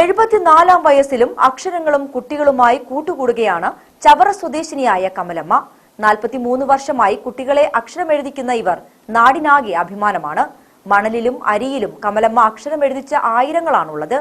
എഴുപത്തിനാലാം വയസ്സിലും അക്ഷരങ്ങളും കുട്ടികളുമായി കൂട്ടുകൂടുകയാണ് ചവറ സ്വദേശിനിയായ കമലമ്മ. നാൽപ്പത്തിമൂന്ന് വർഷമായി കുട്ടികളെ അക്ഷരമെഴുതിക്കുന്ന ഇവർ നാടിനാകെ അഭിമാനമാണ്. മണലിലും അരിയിലും കമലമ്മ അക്ഷരമെഴുതിച്ച ആയിരങ്ങളാണുള്ളത്.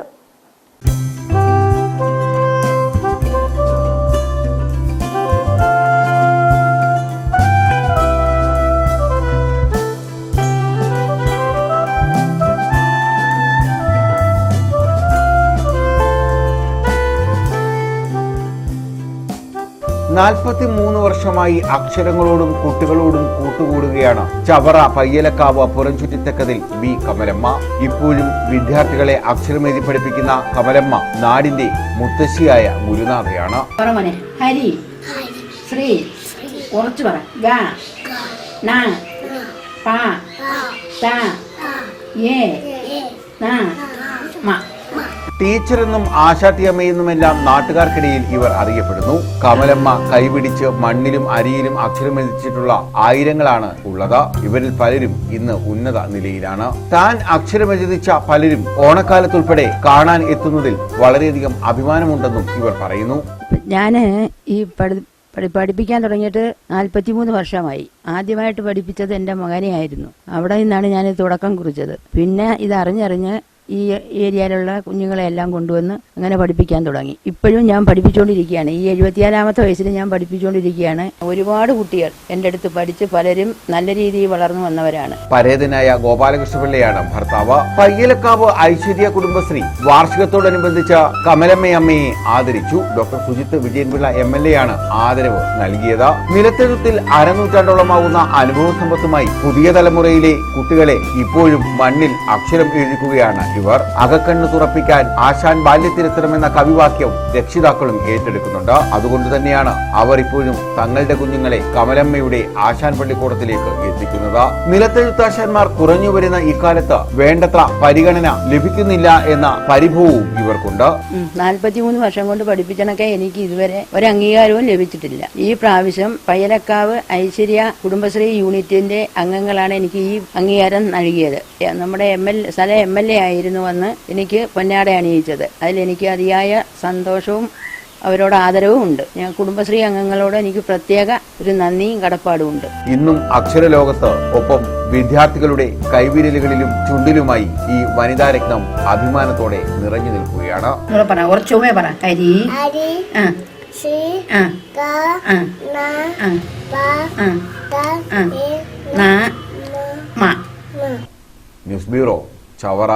നാൽപ്പത്തി മൂന്ന് വർഷമായി അക്ഷരങ്ങളോടും കുട്ടികളോടും കൂട്ടുകൂടുകയാണ് ചവറ പയ്യലക്കാവ് പുറംചുറ്റിത്തക്കതിൽ ബി കമലമ്മ. ഇപ്പോഴും വിദ്യാർത്ഥികളെ അക്ഷരമെഴുതി പഠിപ്പിക്കുന്ന കമലമ്മ നാടിന്റെ മുത്തശ്ശിയായ ഗുരുനാഥയാണ്. ശ്രീ. കുറച്ച് പറ. ടീച്ചറെന്നും ആശാട്ടിയമ്മയെന്നുമെല്ലാം നാട്ടുകാർക്കിടയിൽ ഇവർ അറിയപ്പെടുന്നു. കമലമ്മ കൈപിടിച്ച് മണ്ണിലും അരിയിലും അക്ഷരം അക്ഷരമെഴുതിച്ചിട്ടുള്ള ആയിരങ്ങളാണ് ഉള്ളത്. ഇവരിൽ പലരും ഇന്ന് ഉന്നത നിലയിലാണ്. താൻ അക്ഷരമെഴുതിച്ച പലരും ഓണക്കാലത്തുൾപ്പെടെ കാണാൻ എത്തുന്നതിൽ വളരെയധികം അഭിമാനമുണ്ടെന്നും ഇവർ പറയുന്നു. ഞാൻ ഈ പഠി പഠി- പഠിപ്പിക്കാൻ തുടങ്ങിയിട്ട് നാൽപ്പത്തിമൂന്ന് വർഷമായി. ആദ്യമായിട്ട് പഠിപ്പിച്ചത് എന്റെ മകനെ ആയിരുന്നു അവിടെ നിന്നാണ് ഞാൻ തുടക്കം കുറിച്ചത്. പിന്നെ ഇത് അറിഞ്ഞറിഞ്ഞ് ഈ ഏരിയയിലുള്ള കുഞ്ഞുങ്ങളെ എല്ലാം കൊണ്ടുവന്ന് അങ്ങനെ പഠിപ്പിക്കാൻ തുടങ്ങി. ഇപ്പോഴും ഞാൻ പഠിപ്പിച്ചുകൊണ്ടിരിക്കുകയാണ്. ഈ എഴുപത്തിയാലാമത്തെ വയസ്സിൽ ഞാൻ പഠിപ്പിച്ചുകൊണ്ടിരിക്കുകയാണ്. ഒരുപാട് കുട്ടികൾ എന്റെ അടുത്ത് പഠിച്ച് പലരും നല്ല രീതിയിൽ വളർന്നു വന്നവരാണ്. പരേതനായ ഗോപാലകൃഷ്ണപിള്ളയാണ് ഭർത്താവ്. പയ്യലക്കാവ് ഐശ്വര്യ കുടുംബശ്രീ വാർഷികത്തോടനുബന്ധിച്ച് കമലമ്മയമ്മയെ ആദരിച്ചു. Doctor Sujith Vijayanpillai M L A ആണ് ആദരവ് നൽകിയത്. നിലത്തെഴുത്തിൽ അരനൂറ്റാണ്ടോളമാവുന്ന അനുഭവ സമ്പത്തുമായി പുതിയ തലമുറയിലെ കുട്ടികളെ ഇപ്പോഴും മണ്ണിൽ അക്ഷരം എഴുതിക്കുകയാണ് ഇവർ അകക്കണ്ണ് തുറപ്പിക്കാൻ ആശാൻ ബാല്യത്തിലെത്തണമെന്ന കവിവാക്യം രക്ഷിതാക്കളും ഏറ്റെടുക്കുന്നുണ്ട്. അതുകൊണ്ട് തന്നെയാണ് അവർ ഇപ്പോഴും തങ്ങളുടെ കുഞ്ഞുങ്ങളെ കമലമ്മയുടെ ആശാൻ പള്ളിക്കൂടത്തിലേക്ക് എത്തിക്കുന്നത് നിലത്തെഴുത്താശന്മാർ കുറഞ്ഞു വരുന്ന ഇക്കാലത്ത് വേണ്ടത്ര പരിഗണന ലഭിക്കുന്നില്ല എന്ന പരിഭവവും ഇവർക്കുണ്ട്. നാൽപ്പത്തിമൂന്ന് വർഷം കൊണ്ട് പഠിപ്പിച്ചണക്കെ എനിക്ക് ഇതുവരെ ഒരു അംഗീകാരവും ലഭിച്ചിട്ടില്ല. ഈ പ്രാവശ്യം പയ്യലക്കാവ് ഐശ്വര്യ കുടുംബശ്രീ യൂണിറ്റിന്റെ അംഗങ്ങളാണ് എനിക്ക് ഈ അംഗീകാരം നൽകിയത്. നമ്മുടെ എം എൽ സ്ഥല എം എൽ എ ആയിരുന്നു വന്ന് എനിക്ക് പൊന്നാട അണിയിച്ചത്. അതിലെനിക്ക് അതിയായ സന്തോഷവും അവരോട് ആദരവും ഉണ്ട് ഞാൻ കുടുംബശ്രീ അംഗങ്ങളോട് എനിക്ക് പ്രത്യേക ഒരു നന്ദിയും കടപ്പാടും ഉണ്ട് ഇന്നും അക്ഷരലോകത്ത് ഒപ്പം വിദ്യാർത്ഥികളുടെ കൈവിരലുകളിലും ചുണ്ടിലുമായി ഈ വനിതാ രക്തം അഭിമാനത്തോടെ നിറഞ്ഞു നിൽക്കുകയാണ്. പറ കുറച്ചുമേ പറ. ഹരി അരി ആ സി ആ ക ആ ന ആ പ ത എ ന ന മ. മ. News bureau Chavara.